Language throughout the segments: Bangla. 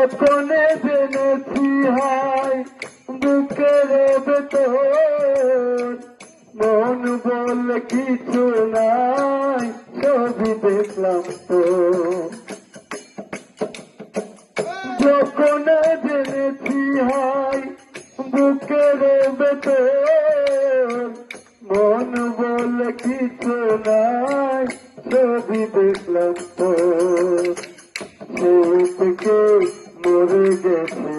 যতনে জেনেছি হয় বুকের ভেতর মন বলে কিছু নাই, ছবি দেখলাম তো। যখন জেনেছি হয় বুকের ভেতর মন বলে কিছু নাই, ছবি দেখলাম তো। সেই মরে গেছে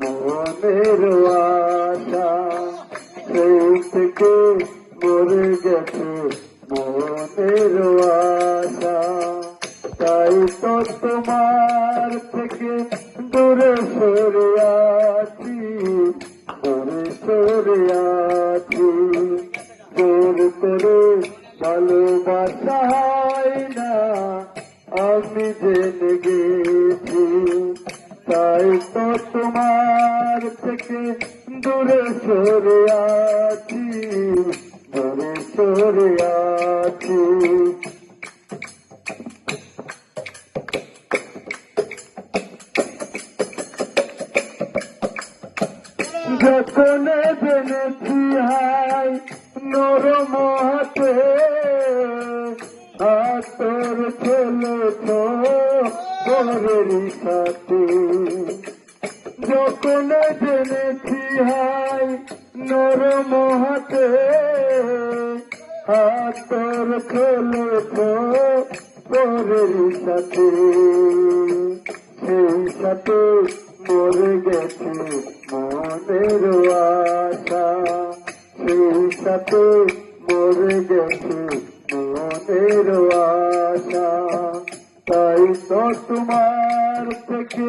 মনের আশা। সেই থেকে মরে গেছে মনের আশা। তাই তো তোমার দূরে সরে আছি দূরে সরে আছি। যখন জেনেছি হাই নরম হাতে হাতর ছেলে তোরের সাথে। যখন জেনেছি, হাই নরম হাতে হাতর ছেলে তোরের সাথে। সেই সাথে মরে গেছে মনের আশা। সেই সাথে মরে গেছে মনের আশা। তাই তো তোমার থেকে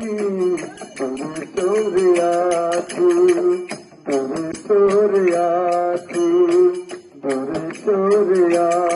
দূরে